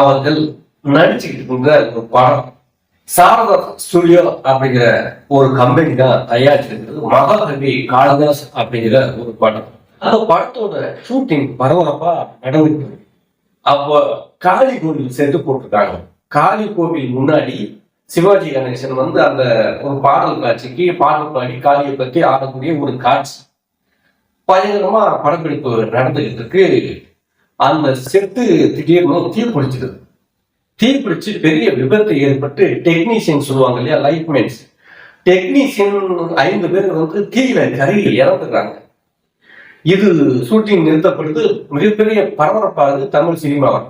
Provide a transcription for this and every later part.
அவர்கள் நடிச்சுக்கிட்டு இருந்த ஒரு படம். சாரதா ஸ்டுடியோ அப்படிங்கிற ஒரு கம்பெனி தான் தயாரிச்சிருக்கிறது. மகாகவி காளிதாஸ் அப்படிங்கிற ஒரு படம். அந்த படத்தோட ஷூட்டிங் பரபரப்பா நடந்துட்டு அப்போ காளி கோவில் சேர்த்து போட்டிருக்காங்க. காளி கோவில் முன்னாடி சிவாஜி கணேசன் வந்து அந்த ஒரு பாடல் காட்சிக்கு பாடல் பாடி காளியை பத்தி ஆடக்கூடிய ஒரு காட்சி. பயங்கரமா படப்பிடிப்பு நடந்துகிட்டு இருக்கு. அந்த செத்து திடீர்னு தீ பிடிச்சிடுது தீ பெரிய விபத்து ஏற்பட்டு டெக்னீஷியன் சொல்லுவாங்க இல்லையா லைட்மேன்ஸ் டெக்னீஷியன் ஐந்து பேர் வந்து தீயில கருகி இறந்துடுறாங்க. இது ஷூட்டிங் நிறுத்தப்படுது. மிகப்பெரிய பரபரப்பாகுது தமிழ் சினிமாவில்.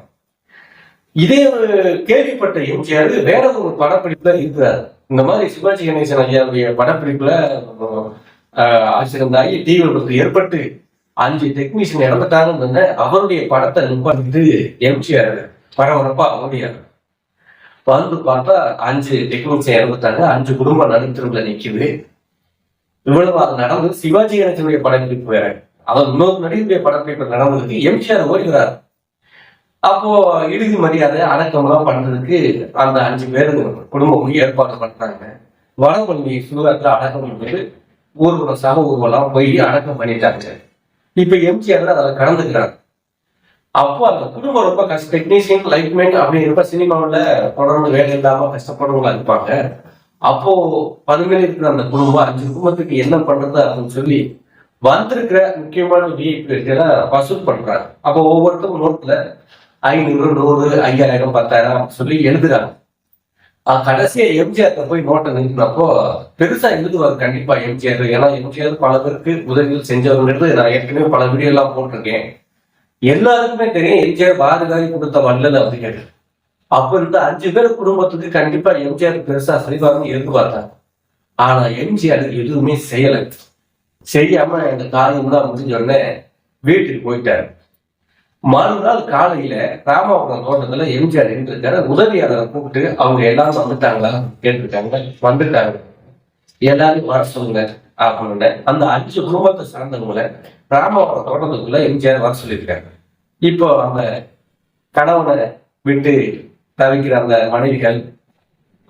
இதே ஒரு கேள்விப்பட்ட எம்ஜிஆர் வேற ஒரு படப்பிடிப்புல இருக்கிறார். இந்த மாதிரி சிவாஜி கணேசன் ஐயாவுடைய படப்பிடிப்புல ஆஹ், ஆகி தீ ஏற்பட்டு அஞ்சு டெக்னீஷியன் இறந்துட்டாங்கன்னு அவருடைய படத்தை நிப்பாட்டிட்டு எம்ஜிஆர் பரபரப்பா ஓடியார் வந்து பார்த்தா அஞ்சு டெக்னீஷியன் இறந்துட்டாங்க அஞ்சு குடும்பம் நடுத்தருல நிக்குது. இவ்வளவு அது நடந்து சிவாஜி கணேசனுடைய படப்பிடிப்பு வேற. அவர் இன்னொரு நடிகருடைய படப்பிடிப்பு நடந்ததுக்கு எம்ஜிஆர் ஓடுகிறார் அப்போ இறுதி மரியாதை அடக்கம்லாம் பண்றதுக்கு அந்த அஞ்சு பேரு குடும்பம் ஏற்பாடு பண்றாங்க. வடமல்லி சூரத்துல அடக்கம் பண்ணி ஊர்வலம் சம ஊர்வலம் போய் அடக்கம் பண்ணிட்டாங்க. இப்ப எம்ஜிஆர் அதில் கலந்துக்கிறாங்க. அப்போ அந்த குடும்பம் ரொம்ப கஷ்ட டெக்னீஷியன் லைட்மேன் அப்படிங்கிறப்ப சினிமாவில் தொடர்ந்து வேலை இல்லாம கஷ்டப்படுறவங்களா இருப்பாங்க. அப்போ பதுமையில இருக்கிற அந்த குடும்பம் அஞ்சு குடும்பத்துக்கு என்ன பண்றது அப்படின்னு சொல்லி வந்திருக்கிற முக்கியமான விஐபிகளை வசூல் பண்றாங்க. அப்போ ஒவ்வொருத்தரும் நோட்ல ஐநூறு நூறு ஐயாயிரம் பத்தாயிரம் சொல்லி எழுதுறாங்க. கடைசியா எம்ஜிஆர் போய் நோட்டை நிறுத்தினப்போ பெருசா எழுதுவார் கண்டிப்பா எம்ஜிஆர் ஏன்னா எம்ஜிஆர் பல பேருக்கு உதவிகள் செஞ்சவங்கிறது நான் ஏற்கனவே பல வீடியோ எல்லாம் போட்டிருக்கேன். எல்லாருக்குமே தெரியும் எம்ஜிஆர் பாரதிதாரி கொடுத்த வல்லல் அப்படிங்கிறது. அப்ப இருந்த அஞ்சு பேர் குடும்பத்துக்கு கண்டிப்பா எம்ஜிஆர் பெருசா செய்வார்னு எதிர்பார்த்தாங்க ஆனா எம்ஜிஆர் எதுவுமே செய்யல. செய்யாம இந்த காரியம் தான் முடிஞ்ச உடனே வீட்டுக்கு போயிட்டாரு. மறுநாள் காலையில ராமாபுரம் தோட்டத்துல எம்ஜிஆர் இருந்திருக்காரு உதவியாளரை கூப்பிட்டு அவங்க எல்லாரும் வந்துட்டாங்களா? கேட்டிருக்காங்க வந்துட்டாங்க எல்லாரும் வர சொல்லுங்க அப்படின்னு அந்த அஞ்சு குடும்பத்தை சார்ந்தவங்கள ராமாபுரம் தோட்டத்துக்குள்ள எம்ஜிஆர் வர சொல்லியிருக்காங்க இப்போ அந்த கணவனை விட்டு தவிக்கிற அந்த மனைவிகள்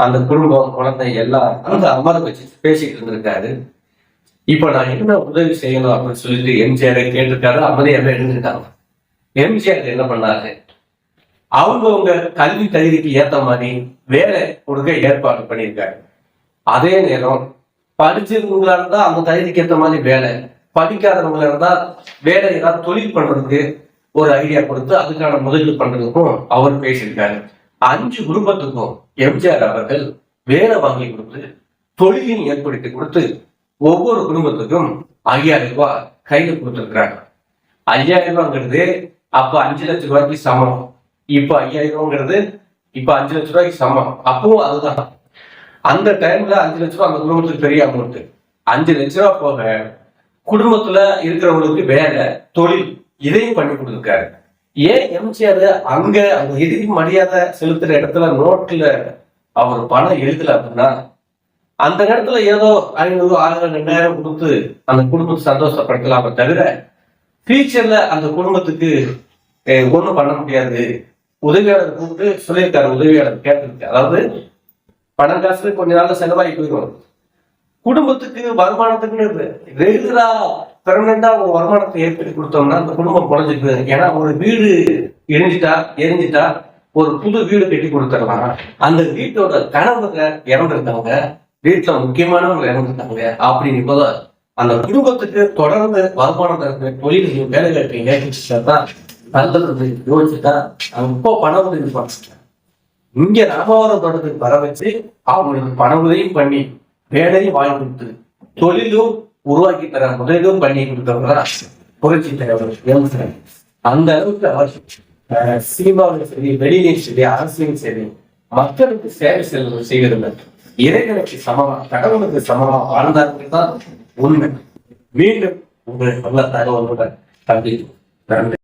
அந்த குடும்பம் குழந்தை எல்லாம் அந்த அமர வச்சு பேசிட்டு இருந்திருக்காரு. இப்போ நான் என்ன உதவி செய்யணும் அப்படின்னு சொல்லிட்டு எம்ஜிஆர் கேட்டிருக்காரு. அமைதியாவே இருந்திருக்காங்க எம்ஜிஆர் என்ன பண்ணாரு? அவங்கவுங்க கல்வி தகுதிக்கு ஏத்த மாதிரி வேலை கொடுக்க ஏற்பாடு பண்ணியிருக்காரு. அதே நேரம் படிச்சிருந்தவங்களா இருந்தா அந்த தகுதிக்கு ஏத்த மாதிரி வேலை படிக்காதவங்களா இருந்தா வேலை ஏதாவது தொழில் பண்றதுக்கு ஒரு ஐடியா கொடுத்து அதுக்கான முதலீடு பண்றதுக்கும் அவர் பேசியிருக்காரு. அஞ்சு குடும்பத்துக்கும் எம்ஜிஆர் அவர்கள் வேலை வாங்கி கொடுத்து தொழிலையும் ஏற்படுத்தி கொடுத்து ஒவ்வொரு குடும்பத்துக்கும் ஐயாயிரம் ரூபாய் கையில கொடுத்துருக்கிறாங்க. ஐயாயிரம் ரூபாங்கிறது அப்போ அஞ்சு லட்ச ரூபாய்க்கு சமம். இப்போ ஐயாயிரம் ரூபாங்கிறது அஞ்சு லட்சம் ரூபாய்க்கு சமம். அப்பவும் அதுதான். அந்த டைம்ல அஞ்சு லட்ச ரூபா அந்த குடும்பத்துக்கு பெரிய அமௌண்ட் அஞ்சு லட்ச ரூபா போக குடும்பத்துல இருக்கிறவங்களுக்கு வேலை தொழில் இதையும் பண்ணி கொடுத்துருக்காரு. ஏன் எம்ஜிஆர் அங்க அந்த எதிரி மரியாதை செலுத்துற இடத்துல நோட்டுல அவர் பணம் எழுதல அப்படின்னா அந்த நேரத்துல ஏதோ ஐநூறு ஆயிரம் ரெண்டாயிரம் கொடுத்து அந்த குடும்பத்தை சந்தோஷப்படுத்தலாமே தவிர ஃபியூச்சர்ல அந்த குடும்பத்துக்கு ஒன்றும் ஒண்ணும் பண்ண முடியாது. உதவியாளர் கூப்பிட்டு சொல்லியிருக்காரு உதவியாளர் கேட்டிருக்கு அதாவது பணம் காசு கொஞ்ச நாள்ல செலவாகி போயிடும். குடும்பத்துக்கு வருமானத்துக்குன்னு ரெகுலரா பெர்மனண்டா ஒரு வருமானத்தை ஏற்படுத்தி கொடுத்தோம்னா அந்த குடும்பம் குறைஞ்சிருக்கு ஏன்னா ஒரு வீடு எரிஞ்சிட்டா எரிஞ்சிட்டா ஒரு புது வீடு கட்டி கொடுத்துடலாம். அந்த வீட்டோட கணவங்க இறந்துருக்காங்க வீட்டுல முக்கியமானவங்க இறந்துருக்காங்க அப்படின்னு இப்போதான் அந்த குடும்பத்துக்கு தொடர்ந்து வருமானம் தொழில் வேலை கேட்பீங்க தான் நல்லது யோசிச்சுட்டா அவங்க இப்போ பணம் உதவி பண்ணுறாங்க இங்க ராமவரம் தோட்டத்துக்கு வர வச்சு அவங்களுக்கு பண உதவியும் பண்ணி வேலையும் வாங்கி கொடுத்து தொழிலும் உருவாக்கி தர முதலும் பண்ணி கொடுத்தவங்க புரட்சி தலைவர் எம்சன் அந்த அளவுக்கு அவர் அஹ், சரி வெளியிலையும் சரி அரசியலும் சரி மக்களுக்கு சேவை செல்வது செய்கிறது இறைவனுக்கு சமமா கடவுளுக்கு சமமா வாழ்ந்தார்கள் தான் உண்மை. மீண்டும் உங்களை நல்ல தகவலுடன் தம்பி நன்றி.